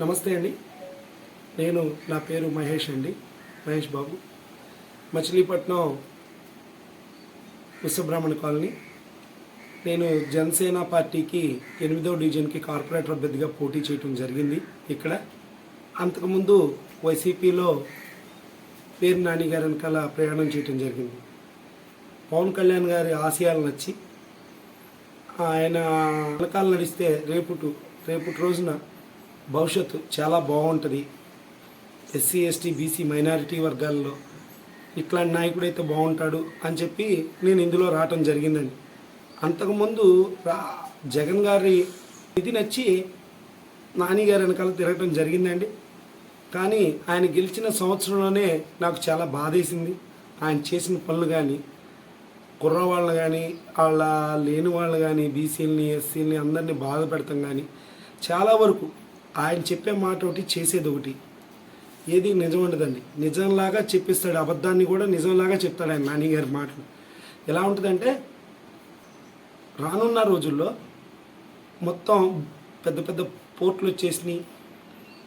నమస్తే అండి. నేను నా పేరు మహేష్ అండి. మహేష్ బాబు. మచిలీపట్నం విశ్వబ్రాహ్మణ కాలనీ. నేను జనసేన పార్టీకి ఎనిమిదో డివిజన్కి కార్పొరేటర్ అభ్యర్థిగా పోటీ చేయటం జరిగింది ఇక్కడ. అంతకుముందు వైసీపీలో పేరు నాని గారి వెనకాల ప్రయాణం చేయటం జరిగింది. పవన్ కళ్యాణ్ గారి ఆశయాలు నచ్చి ఆయన వెనకాల నడిస్తే రేపుటు రేపటి రోజున భవిష్యత్తు చాలా బాగుంటుంది. ఎస్సీ ఎస్టీ బీసీ మైనారిటీ వర్గాల్లో ఇట్లాంటి నాయకుడు అయితే బాగుంటాడు అని చెప్పి నేను ఇందులో రావటం జరిగిందండి. అంతకుముందు రా జగన్ గారి ఇది నచ్చి నాని గారి వెనకాల తిరగటం జరిగిందండి. కానీ ఆయన గెలిచిన సంవత్సరంలోనే నాకు చాలా బాధేసింది. ఆయన చేసిన పనులు కానీ కుర్రవాళ్ళని కానీ వాళ్ళ లేని వాళ్ళు కానీ బీసీలని ఎస్సీలని అందరినీ బాధ పెడతాం కానీ చాలా వరకు ఆయన చెప్పే మాట ఒకటి చేసేది ఒకటి. ఏది నిజం ఉండదండి. నిజంలాగా చెప్పిస్తాడు అబద్ధాన్ని కూడా నిజంలాగా చెప్తాడు ఆయన నాన్నగారి మాటలు. ఎలా ఉంటుందంటే రానున్న రోజుల్లో మొత్తం పెద్ద పెద్ద పోర్ట్లు వచ్చేసినాయి.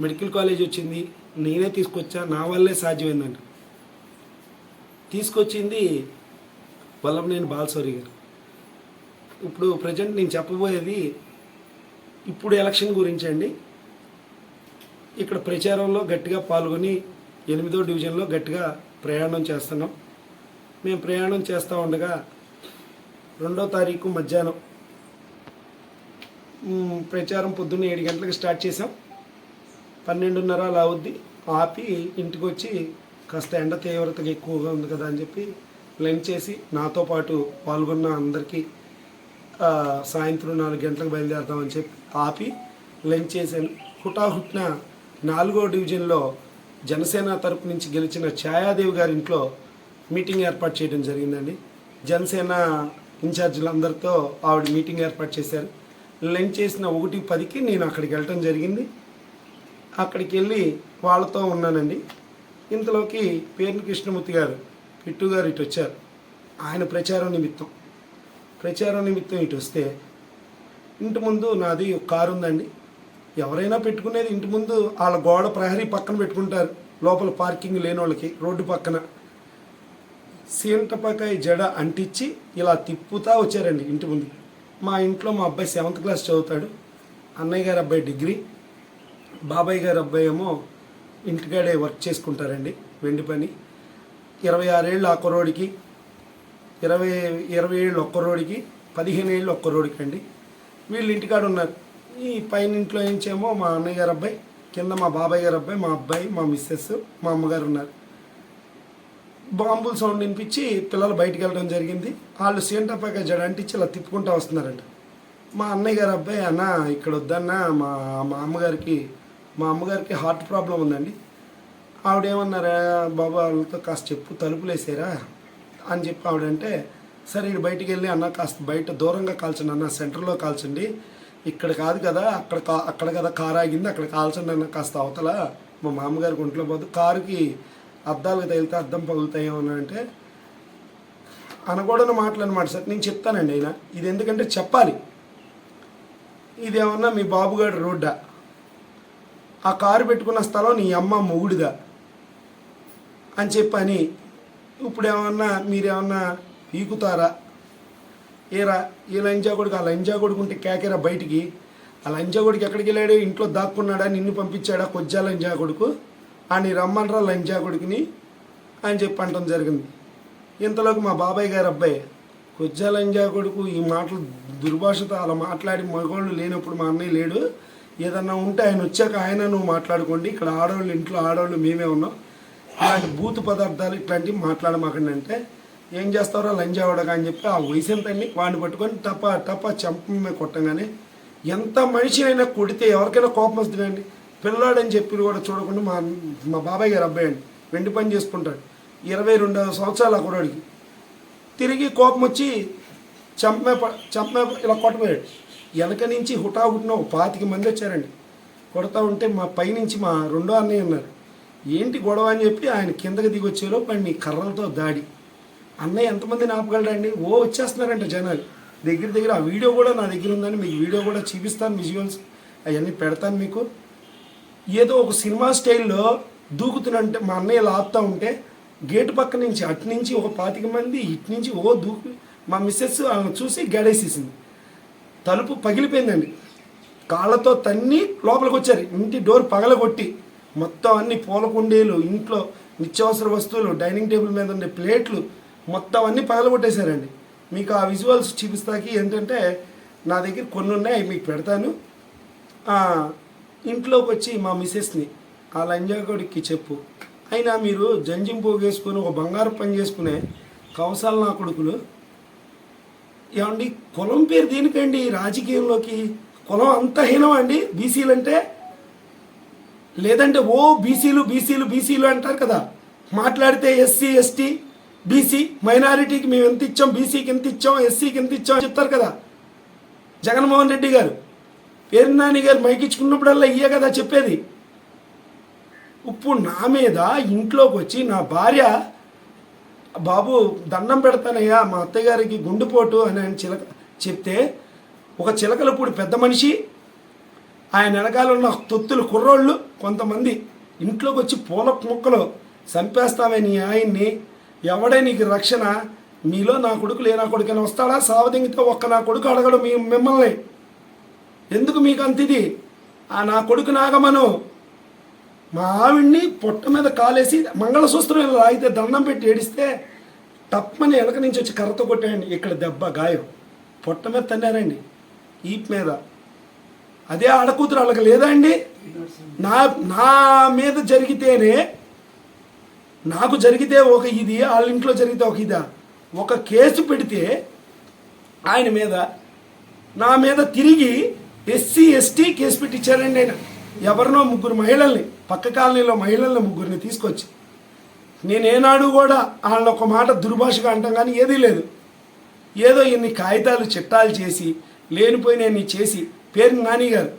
మెడికల్ కాలేజ్ వచ్చింది. నేనే తీసుకొచ్చా నా వల్లే సాధ్యమైందంట. తీసుకొచ్చింది వల్లభనేని బాలసౌరి గారు. ఇప్పుడు ప్రజెంట్ నేను చెప్పబోయేది ఇప్పుడు ఎలక్షన్ గురించి అండి. ఇక్కడ ప్రచారంలో గట్టిగా పాల్గొని ఎనిమిదో డివిజన్లో గట్టిగా ప్రయాణం చేస్తున్నాం. మేము ప్రయాణం చేస్తూ ఉండగా రెండో తారీఖు మధ్యాహ్నం ప్రచారం పొద్దున్న ఏడు గంటలకు స్టార్ట్ చేసాం పన్నెండున్నర అలా అవుద్ది. ఆపి ఇంటికి వచ్చి కాస్త ఎండ తీవ్రతగా ఎక్కువగా ఉంది కదా అని చెప్పి లంచ్ చేసి నాతో పాటు పాల్గొన్న అందరికీ సాయంత్రం నాలుగు గంటలకు బయలుదేరదామని చెప్పి ఆపి లంచ్ చేశాను. హుటాహుట్న నాలుగో డివిజన్లో జనసేన తరపు నుంచి గెలిచిన ఛాయాదేవి గారి ఇంట్లో మీటింగ్ ఏర్పాటు చేయడం జరిగిందండి. జనసేన ఇన్ఛార్జీలందరితో ఆవిడ మీటింగ్ ఏర్పాటు చేశారు. లంచ్ చేసిన ఒకటి పదికి నేను అక్కడికి వెళ్ళటం జరిగింది. అక్కడికి వెళ్ళి వాళ్ళతో ఉన్నానండి. ఇంతలోకి పేరుని కృష్ణమూర్తి గారు పిట్టు గారు ఇటు వచ్చారు. ఆయన ప్రచారం నిమిత్తం. ప్రచారం నిమిత్తం ఇటు వస్తే ఇంటి ముందు నాది ఒక కారు ఉందండి ఎవరైనా పెట్టుకునేది ఇంటి ముందు వాళ్ళ గోడ ప్రహరీ పక్కన పెట్టుకుంటారు. లోపల పార్కింగ్ లేని వాళ్ళకి రోడ్డు పక్కన. సీంటపకాయ జడ అంటించి ఇలా తిప్పుతా వచ్చారండి ఇంటి ముందు. మా ఇంట్లో మా అబ్బాయి సెవెంత్ క్లాస్ చదువుతాడు. అన్నయ్య గారి అబ్బాయి డిగ్రీ. బాబాయ్ గారి అబ్బాయి ఏమో ఇంటికాడే వర్క్ చేసుకుంటారండి వెండి పని. ఇరవై ఆరేళ్ళు ఆ కుర్రోడికి ఇరవై ఇరవై ఏళ్ళు ఒక్క రోడ్డుకి పదిహేను ఏళ్ళు ఒక్క రోడ్డుకి అండి వీళ్ళు ఇంటికాడ ఉన్నారు ఈ పైన ఇంట్లో ఏంచేమో మా అన్నయ్య గారు అబ్బాయి కింద మా బాబాయ్ గారు అబ్బాయి మా అబ్బాయి మా మిస్సెస్ మా అమ్మగారు ఉన్నారు. బాంబుల సౌండ్ వినిపించి పిల్లలు బయటికి వెళ్ళడం జరిగింది. వాళ్ళు సీంటపాక జడ అంటించి ఇలా తిప్పుకుంటూ వస్తున్నారంట. మా అన్నయ్య గారు అబ్బాయి అన్న ఇక్కడ వద్దన్న మా మా అమ్మగారికి మా అమ్మగారికి హార్ట్ ప్రాబ్లం ఉందండి. ఆవిడేమన్నారా బాబా వాళ్ళతో కాస్త చెప్పు తలుపులేసారా అని చెప్పి ఆవిడంటే సరే ఇటు బయటికి వెళ్ళి అన్న కాస్త బయట దూరంగా కాల్చండి అన్న సెంటర్లో కాల్చండి. ఇక్కడ కాదు కదా అక్కడ కా- అక్కడ కదా కారు ఆగింది అక్కడ కాల్చండి అన్న కాస్త అవతల. మా మామగారికి ఒంట్లో పోదు కారుకి అద్దాలకు తగిలితే అద్దం పగులుతాయేమో అని అంటే అనకూడని మాటలు అనమాట సార్. నేను చెప్తానండి అయినా ఇది ఎందుకంటే చెప్పాలి. ఇదేమన్నా మీ బాబుగారి రోడ్డా? ఆ కారు పెట్టుకున్న స్థలం నీ అమ్మ మొగుడిదా? అని చెప్పని ఇప్పుడు ఏమన్నా మీరేమన్నా ఈకుతారా? ఈరా ఈ లంజా కొడుకు ఆ లంజా కొడుకు ఉంటే కేకేరా బయటికి. ఆ లంజా కొడుకు ఎక్కడికి వెళ్ళాడు? ఇంట్లో దాక్కున్నాడా? నిన్ను పంపించాడా? కొజ్జా లంజా కొడుకు. అని రమ్మనరా లంజా కొడుకుని అని చెప్పి అంటం జరిగింది. ఇంతలోకి మా బాబాయ్ గారు అబ్బాయి కొజ్జా లంజా కొడుకు ఈ మాటలు దుర్భాషతో అలా మాట్లాడి మగవాళ్ళు లేనప్పుడు మా అన్నయ్య లేడు. ఏదన్నా ఉంటే ఆయన వచ్చాక ఆయన నువ్వు మాట్లాడుకోండి. ఇక్కడ ఆడవాళ్ళు ఇంట్లో ఆడవాళ్ళు మేమే ఉన్నాం. ఇలాంటి బూతు పదార్థాలు ఇట్లాంటివి మాట్లాడమాకండి అంటే ఏం చేస్తారో లంజావాడగా అని చెప్పి ఆ వయసు ఎంతండి వాడిని పట్టుకొని టప టప చంప మీద కొట్టంగానే ఎంత మనిషి అయినా కొడితే ఎవరికైనా కోపం వస్తుందండి. పిల్లాడని చెప్పి కూడా చూడకుండా మా మా బాబాయ్ గారు అబ్బాయి అండి వెండి పని చేసుకుంటాడు. ఇరవై రెండు సంవత్సరాలు ఆ కుర్రాడికి తిరిగి కోపం వచ్చి చంపమే ప- చంపమే ఇలా కొట్టబోయాడు. వెనక నుంచి హుటాహుటిన ఒక పాతిక మంది వచ్చారండి. కొడతా ఉంటే మా పైనుంచి మా రెండో అన్నయ్య ఉన్నారు. ఏంటి గొడవ అని చెప్పి ఆయన కిందకి దిగి వచ్చారో పని కర్రలతో దాడి. అన్నయ్య ఎంతమంది నాపగలరండి ఓ వచ్చేస్తున్నారంట జనాలు. దగ్గర దగ్గర ఆ వీడియో కూడా నా దగ్గర ఉందని మీకు వీడియో కూడా చూపిస్తాను విజువల్స్ అవన్నీ పెడతాను మీకు. ఏదో ఒక సినిమా స్టైల్లో దూకుతున్నంటే మా అన్నయ్య లాపుతూ ఉంటే గేటు పక్క నుంచి అటు నుంచి ఒక పాతిక మంది ఇటు నుంచి ఓ దూకు మా మిస్సెస్ వాళ్ళని చూసి గడేసేసింది. తలుపు పగిలిపోయిందండి. కాళ్ళతో తన్ని లోపలికి వచ్చారు. ఇంటి డోర్ పగలగొట్టి మొత్తం అన్ని పూల కుండీలు ఇంట్లో నిత్యావసర వస్తువులు డైనింగ్ టేబుల్ మీద ఉండే ప్లేట్లు మొత్తం అన్ని పగలగొట్టేశారండి మీకు ఆ విజువల్స్ చూపిస్తాకి ఏంటంటే నా దగ్గర కొన్ని ఉన్నాయి మీకు పెడతాను. ఇంట్లోకి వచ్చి మా మిసెస్ని ఆ లంజాగోడికి చెప్పు. అయినా మీరు జంజింపు వేసుకొని ఒక బంగారు పని చేసుకునే కవసాల నా కొడుకులు ఏమండి కులం పేరు దేనికండి రాజకీయంలోకి? కులం అంత హీనం అండి? బీసీలు అంటే? లేదంటే ఓ బీసీలు బీసీలు బీసీలు అంటారు కదా. మాట్లాడితే ఎస్సీ ఎస్టీ బీసీ మైనారిటీకి మేము ఎంత ఇచ్చాం బీసీకి ఎంత ఇచ్చాం ఎస్సీకి ఎంత ఇచ్చాం చెప్తారు కదా. జగన్మోహన్ రెడ్డి గారు పేరు నాని గారు మైకిచ్చుకున్నప్పుడల్లా ఇయ్యే కదా చెప్పేది. ఇప్పుడు నా మీద ఇంట్లోకి వచ్చి నా భార్య బాబు దండం పెడతానయ్యా మా అత్తయ్య గారికి గుండెపోటు అని ఆయన చిలక చెప్తే ఒక చిలకలపూడి పెద్ద మనిషి ఆయన వెనకాల ఉన్న తొత్తులు కుర్రోళ్ళు కొంతమంది ఇంట్లోకి వచ్చి పూల మొక్కలు చంపేస్తామని ఆయన్ని. ఎవడే నీకు రక్షణ మీలో నా కొడుకు లే నా కొడుకు వస్తాడా? సావదింగితో ఒక్క నా కొడుకు అడగడు మీ మిమ్మల్ని. ఎందుకు మీకు అంత ఇది? ఆ నా కొడుకు నాగమను మా ఆవిడ్ని పొట్ట మీద కాలేసి మంగళసూత్రం ఇలా లాగితే దండం పెట్టి ఏడిస్తే తప్పని వెనక నుంచి వచ్చి కర్రతో కొట్టాయండి. ఇక్కడ దెబ్బ గాయం. పొట్ట మీద తన్నారండి. ఈప్ మీద. అదే ఆడకూతురు వాళ్ళకి లేదా అండి? నా నా మీద జరిగితేనే నాకు జరిగితే ఒక ఇది వాళ్ళ ఇంట్లో జరిగితే ఒక ఇదా? ఒక కేసు పెడితే ఆయన మీద నా మీద తిరిగి ఎస్సీ ఎస్టీ కేసు పెట్టించారండి ఆయన. ఎవరినో ముగ్గురు మహిళల్ని పక్క కాలనీలో మహిళల్ని ముగ్గురిని తీసుకొచ్చి. నేనేనాడు కూడా వాళ్ళని ఒక మాట దుర్భాషగా అంటాం కానీ ఏదీ లేదు. ఏదో ఇన్ని కాగితాలు చిట్టాలు చేసి లేనిపోయినన్ని చేసి పేరు నాని గారు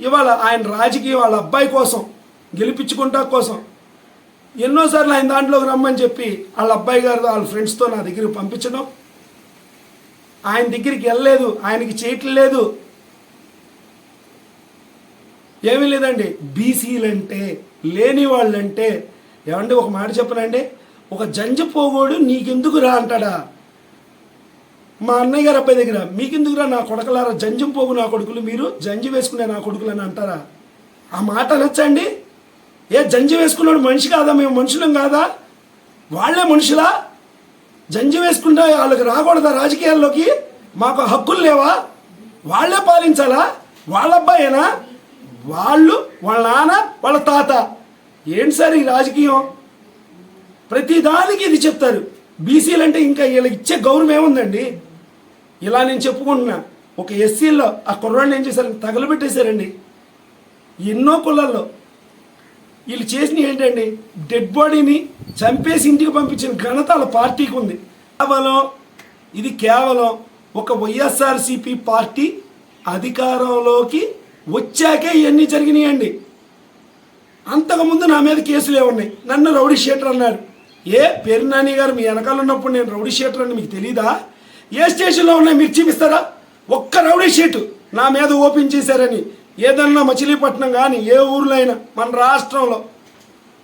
ఇవాళ ఆయన రాజకీయ వాళ్ళ అబ్బాయి కోసం గెలిపించుకుంటా కోసం ఎన్నోసార్లు ఆయన దాంట్లోకి రమ్మని చెప్పి వాళ్ళ అబ్బాయి గారు వాళ్ళ ఫ్రెండ్స్తో నా దగ్గరికి పంపించడం. ఆయన దగ్గరికి వెళ్ళలేదు ఆయనకి చేయట్లేదు ఏమీ లేదండి. బీసీలంటే లేని వాళ్ళంటే ఏమంటే ఒక మాట చెప్పనండి? ఒక జంజ పోగోడు నీకెందుకు రా అంటాడా? మా అన్నయ్య గారు అబ్బాయి దగ్గర మీకెందుకురా నా కొడకలారా? జంజం పోగు నా కొడుకులు మీరు జంజి వేసుకునే నా కొడుకులు అని అంటారా? ఆ మాట నచ్చండి ఏ జంజి వేసుకున్నాడు మనిషి కాదా? మేము మనుషులం కాదా? వాళ్ళే మనుషులా? జంజి వేసుకుంటే వాళ్ళకి రాకూడదా రాజకీయాల్లోకి? మాకు హక్కులు లేవా? వాళ్ళే పాలించాలా? వాళ్ళ అబ్బాయేనా? వాళ్ళు వాళ్ళ నాన్న వాళ్ళ తాత. ఏంటి సార్ ఈ రాజకీయం? ప్రతిదానికి ఇది చెప్తారు. బీసీలు అంటే ఇంకా వీళ్ళకి ఇచ్చే గౌరవం ఏముందండి? ఇలా నేను చెప్పుకుంటున్నా. ఒక ఎస్సీలో ఆ కుర్రాడిని ఏం చేశారు తగలబెట్టేశారండి. ఎన్నో కులాల్లో. వీళ్ళు చేసిన ఏంటండి? డెడ్ బాడీని చంపేసి ఇంటికి పంపించిన ఘనత వాళ్ళ పార్టీకి ఉంది. కేవలం ఇది కేవలం ఒక వైఎస్ఆర్సిపి పార్టీ అధికారంలోకి వచ్చాకే ఇవన్నీ జరిగినాయండి. అంతకుముందు నా మీద కేసులే ఉన్నాయి నన్ను రౌడీ షీటర్ అన్నారు. ఏ పేరు నాని గారు మీ వెనకాల ఉన్నప్పుడు నేను రౌడీ షీటర్ అని మీకు తెలీదా? ఏ స్టేషన్లో ఉన్నాయి? మీరు చూపిస్తారా? ఒక్క రౌడీ షీటు నా మీద ఓపెన్ చేశారని. ఏదన్నా మచిలీపట్నం కానీ ఏ ఊర్లో అయినా మన రాష్ట్రంలో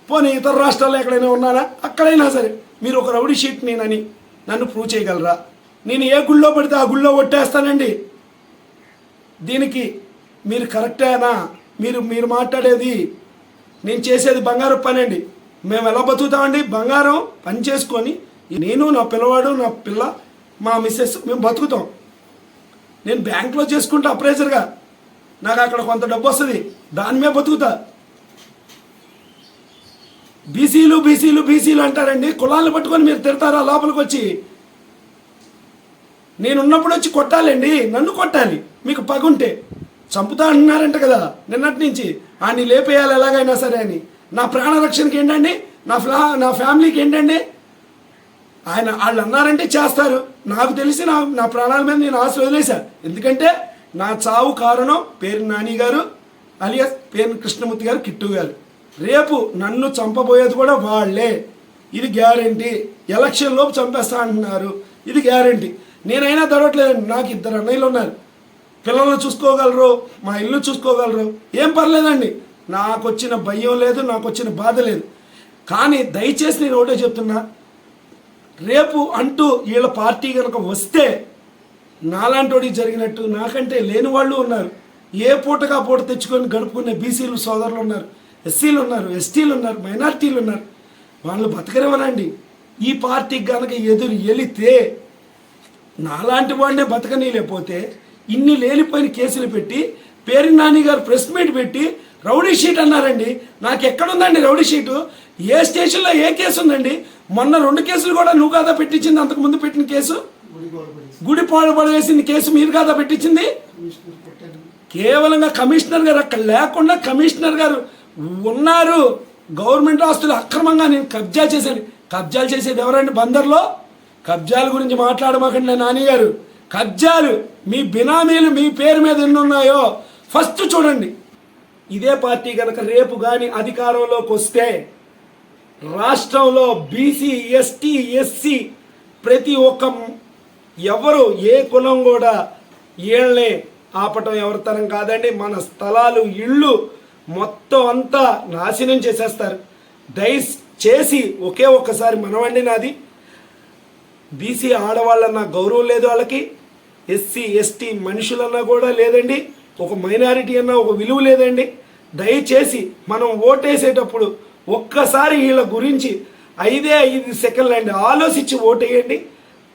పోనీ ఇతర రాష్ట్రాల్లో ఎక్కడైనా ఉన్నానా అక్కడైనా సరే. మీరు ఒక రౌడీ షీట్ నేనని నన్ను ప్రూవ్ చేయగలరా? నేను ఏ గుళ్ళో పడితే ఆ గుళ్ళో కొట్టేస్తానండి. దీనికి మీరు కరెక్టేనా మీరు మీరు మాట్లాడేది నేను చేసేది బంగారం పని అండి మేము ఎలా బతుకుతామండి? బంగారం పని చేసుకొని నేను నా పిల్లవాడు నా పిల్ల మా మిస్సెస్ మేము బతుకుతాం. నేను బ్యాంక్లో చేసుకుంటా అప్రైజర్గా. నాకు అక్కడ కొంత డబ్బు వస్తుంది. దాని మీద బతుకుతా. బీసీలు బీసీలు బీసీలు అంటారండి. కులాలను పట్టుకొని మీరు తిడతారా లోపలికి వచ్చి? నేను ఉన్నప్పుడు వచ్చి కొట్టాలండి. నన్ను కొట్టాలి. మీకు పగుంటే. చంపుతా అంటున్నారంట కదా నిన్నటి నుంచి. ఆయన్ని లేపేయాలి ఎలాగైనా సరే అని. నా ప్రాణ రక్షణకి ఏంటండి? నా ఫ్లా నా ఫ్యామిలీకి ఏంటండి? ఆయన వాళ్ళు అన్నారంటే చేస్తారు. నాకు తెలిసి నా నా ప్రాణాల మీద నేను ఆశ వదిలేశా. ఎందుకంటే నా చావు కారణం పేరు నాని గారు అలియాస్ పేరు కృష్ణమూర్తి గారు కిట్టు గారు. రేపు నన్ను చంపబోయేది కూడా వాళ్ళే. ఇది గ్యారంటీ. ఎలక్షన్ లోపు చంపేస్తా అంటున్నారు. ఇది గ్యారంటీ. నేనైనా దొరకట్లేదండి నాకు ఇద్దరు అన్నయ్యలు ఉన్నారు. పిల్లల్ని చూసుకోగలరు మా ఇల్లు చూసుకోగలరు. ఏం పర్లేదండి. నాకు వచ్చిన భయం లేదు నాకు వచ్చిన బాధ లేదు. కానీ దయచేసి నేను ఒకటే చెప్తున్నా. రేపు అంటూ వీళ్ళ పార్టీ కనుక వస్తే నాలాంటి జరిగినట్టు నాకంటే లేని వాళ్ళు ఉన్నారు. ఏ పూటగా పూట తెచ్చుకొని గడుపుకునే బీసీలు సోదరులు ఉన్నారు ఎస్సీలు ఉన్నారు ఎస్టీలు ఉన్నారు మైనార్టీలు ఉన్నారు. వాళ్ళు బతకరేమనండి ఈ పార్టీకి కనుక ఎదురు ఎలితే నాలాంటి వాడినే బతకనీయలేకపోతే ఇన్ని లేనిపోయిన కేసులు పెట్టి పేరు నాని గారు ప్రెస్ మీట్ పెట్టి రౌడీ షీట్ అన్నారండి. నాకు ఎక్కడుందండి రౌడీ షీటు? ఏ స్టేషన్లో ఏ కేసు ఉందండి మొన్న రెండు కేసులు కూడా నువ్వు కాదా పెట్టించింది అంతకు ముందు పెట్టిన కేసు? గుడి పడవేసింది కేసు మీరు కాదా పెట్టించింది? కేవలంగా కమిషనర్ గారు అక్కడ లేకుండా కమిషనర్ గారు ఉన్నారు. గవర్నమెంట్ ఆస్తులు అక్రమంగా నేను కబ్జా చేశాను. కబ్జాలు చేసేది ఎవరండి? బందర్లో? కబ్జాల గురించి మాట్లాడమాకండి నాని గారు కబ్జాలు మీ బినామీలు మీ పేరు మీద ఎన్ని ఉన్నాయో ఫస్ట్ చూడండి. ఇదే పార్టీ కనుక రేపు కానీ అధికారంలోకి వస్తే రాష్ట్రంలో బీసీ ఎస్టీ ఎస్సీ ప్రతి ఒక్క ఎవరు ఏ కులం కూడా వీళ్ళని ఆపటం ఎవరితనం కాదండి. మన స్థలాలు ఇళ్ళు మొత్తం అంతా నాశనం చేసేస్తారు. దయచేసి ఒకే ఒక్కసారి మనవండి నాది. బీసీ ఆడవాళ్ళన్న గౌరవం లేదు వాళ్ళకి. ఎస్సీ ఎస్టీ మనుషులన్నా కూడా లేదండి. ఒక మైనారిటీ అన్న ఒక విలువ లేదండి. దయచేసి మనం ఓటేసేటప్పుడు ఒక్కసారి వీళ్ళ గురించి ఐదే ఐదు సెకండ్లు అండి ఆలోచించి ఓటేయండి.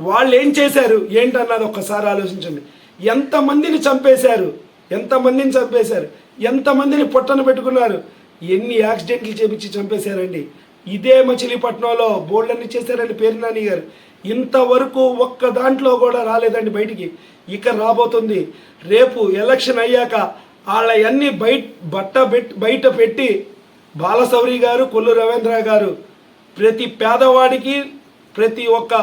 వాళ్ళు ఏం చేశారు? ఏంటన్నది ఒక్కసారి ఆలోచించండి. ఎంతమందిని చంపేశారు? ఎంతమందిని చంపేశారు? ఎంతమందిని పొట్టన పెట్టుకున్నారు? ఎన్ని యాక్సిడెంట్లు చేపించి చంపేశారండి? ఇదే మచిలీపట్నంలో బోర్డులన్నీ చేశారండి పేరు నాని గారు. ఇంతవరకు ఒక్క దాంట్లో కూడా రాలేదండి బయటికి. ఇక రాబోతుంది. రేపు ఎలక్షన్ అయ్యాక వాళ్ళ అన్ని బయట బట్ట పెట్టి బయట పెట్టి బాలసౌరి గారు కొల్లు రవీంద్ర గారు ప్రతి పేదవాడికి ప్రతి ఒక్క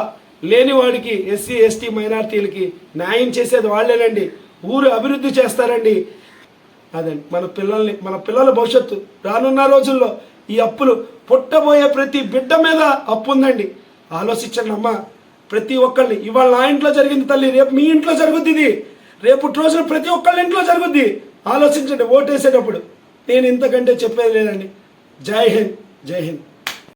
లేనివాడికి ఎస్సీ ఎస్టీ మైనార్టీలకి న్యాయం చేసేది వాళ్ళేనండి. ఊరు అభివృద్ధి చేస్తారండి. అదండి. మన పిల్లల్ని మన పిల్లల భవిష్యత్తు. రానున్న రోజుల్లో ఈ అప్పులు పుట్టబోయే ప్రతి బిడ్డ మీద అప్పు ఉందండి. ఆలోచించండి అమ్మ. ప్రతి ఒక్కళ్ళని. ఇవాళ నా ఇంట్లో జరిగింది తల్లి రేపు మీ ఇంట్లో జరుగుద్ది ఇది. రేపు రోజున ప్రతి ఒక్కళ్ళ ఇంట్లో జరుగుద్ది. ఆలోచించండి ఓటేసేటప్పుడు. నేను ఇంతకంటే చెప్పేది లేదండి. జై హింద్ జై హింద్.